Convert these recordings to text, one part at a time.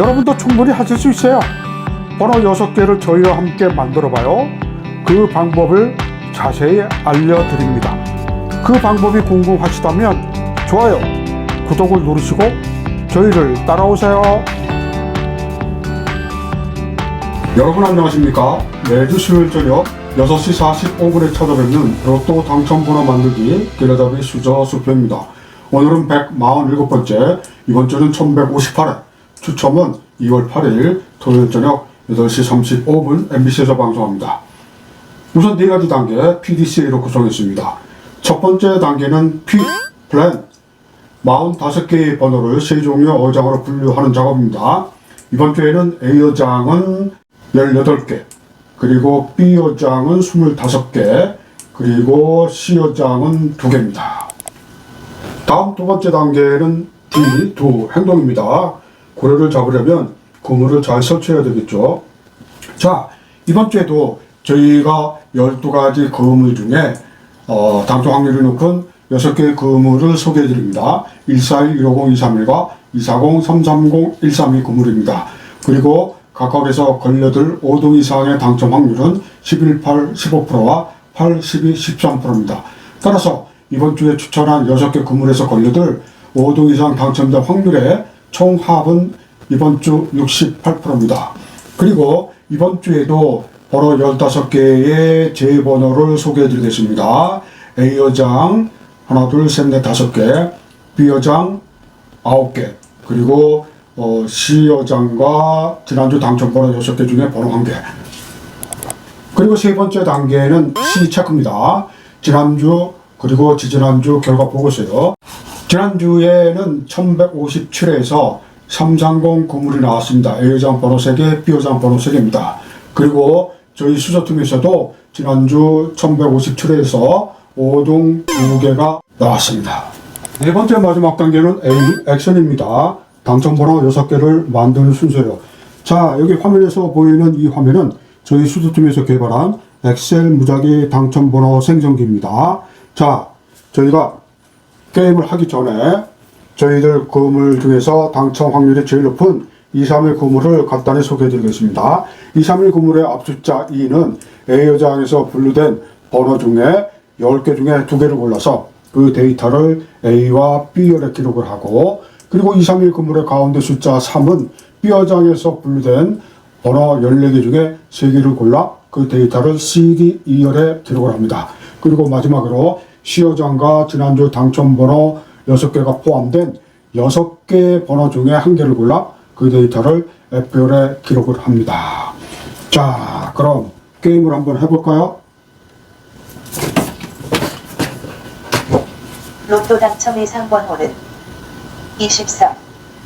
여러분도 충분히 하실 수 있어요. 번호 6개를 저희와 함께 만들어 봐요. 그 방법을 자세히 알려드립니다. 그 방법이 궁금하시다면 좋아요, 구독을 누르시고 저희를 따라오세요. 여러분 안녕하십니까? 매주 수요일 저녁 6시 45분에 찾아뵙는 로또 당첨번호 만들기 길라잡이 수저 수표입니다. 오늘은 147번째, 이번 주는 1158회, 추첨은 2월 8일 토요일 저녁 8시 35분 MBC에서 방송합니다. 우선 네 가지 단계 PDCA로 구성했습니다. 첫 번째 단계는 P, 플랜, 45개의 번호를 세 종류의 어장으로 분류하는 작업입니다. 이번 주에는 A 어장은 18개, 그리고 B 어장은 25개, 그리고 C 어장은 2개입니다. 다음 두 번째 단계는 D, 두 행동입니다. 고래를 잡으려면 그물을 잘 설치해야 되겠죠. 자, 이번 주에도 저희가 12가지 그물 중에 어, 당첨 확률이 높은 6개의 그물을 소개해 드립니다. 141, 150, 231과 240, 330, 132 그물입니다. 그리고 각각에서 걸려들 5등 이상의 당첨 확률은 11, 8, 15%와 8, 12, 13%입니다. 따라서 이번 주에 추천한 6개 그물에서 걸려들 5등 이상 당첨자 확률의 총 합은 이번 주 68%입니다. 그리고 이번 주에도 번호 15개의 제 번호를 소개해 드리겠습니다. A여장 하나, 둘, 셋, 넷, 다섯 개, B여장 아홉 개, 그리고 어, C여장과 지난주 당첨 번호 6개 중에 번호 한 개. 그리고 세 번째 단계는 C 체크입니다. 지난주 그리고 지지난주 결과 보고서요. 지난주에는 1157회에서 330 구물이 나왔습니다. A여장 번호 3개, B여장 번호 3개입니다. 그리고 저희 수저팀에서도 지난주 1157회에서 5등 2개가 나왔습니다. 네 번째 마지막 단계는 A 액션입니다. 당첨 번호 6개를 만드는 순서예요. 자, 여기 화면에서 보이는 이 화면은 저희 수도팀에서 개발한 엑셀 무작위 당첨 번호 생성기입니다. 자, 저희가 게임을 하기 전에 저희들 그물 중에서 당첨 확률이 제일 높은 2, 3일 그물을 간단히 소개해 드리겠습니다. 2, 3일 그물의 앞숫자 2는 A여장에서 분류된 번호 중에 10개 중에 2개를 골라서 그 데이터를 A와 B열에 기록을 하고 그리고 2, 3일 그물의 가운데 숫자 3은 B여장에서 분류된 번호 14개 중에 3개를 골라 그 데이터를 CD 2열에 기록을 합니다. 그리고 마지막으로 C여장과 지난주 당첨 번호 6개가 포함된 6개 번호 중에 한 개를 골라 그 데이터를 F열에 기록을 합니다. 자, 그럼 게임을 한번 해볼까요? 로또 당첨 예상 번호는 23,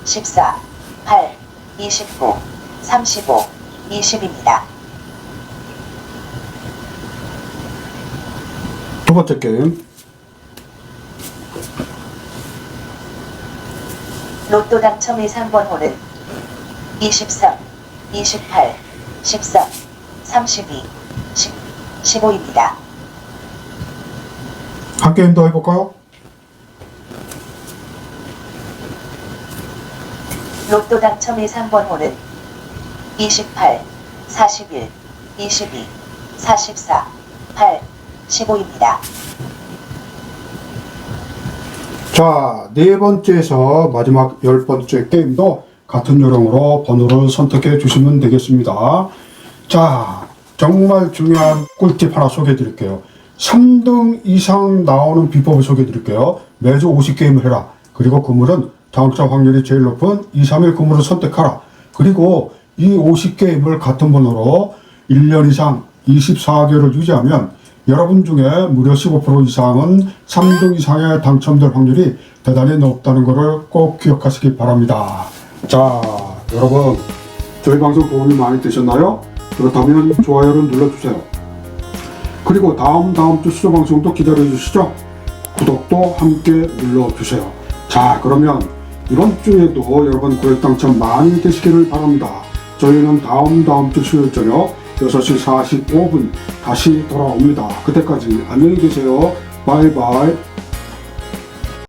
14, 8, 29, 35, 20입니다. 두 번째 게임. 로또 당첨 예상 번호는 23, 28, 13, 32, 10, 15입니다. 한 게임 더 해볼까요? 로또 당첨 예상 번호는 28, 41, 22, 44, 8, 15입니다. 자, 네 번째에서 마지막 열 번째 게임도 같은 요령으로 번호를 선택해 주시면 되겠습니다. 자, 정말 중요한 꿀팁 하나 소개해 드릴게요. 3등 이상 나오는 비법을 소개해 드릴게요. 매주 50게임을 해라. 그리고 그물은 당첨 확률이 제일 높은 2, 3일 그물을 선택하라. 그리고 이 50게임을 같은 번호로 1년 이상 24개월을 유지하면 여러분 중에 무려 15% 이상은 3등 이상에 당첨될 확률이 대단히 높다는 것을 꼭 기억하시기 바랍니다. 자, 여러분, 저희 방송 도움이 많이 되셨나요? 그렇다면 좋아요를 눌러주세요. 그리고 다음 다음 주 수조 방송도 기다려 주시죠. 구독도 함께 눌러주세요. 자, 그러면 이번 주에도 여러분 고액 당첨 많이 되시기를 바랍니다. 저희는 다음 다음 주 수요일 저녁 6시 45분 다시 돌아옵니다. 그때까지 안녕히 계세요. 바이바이.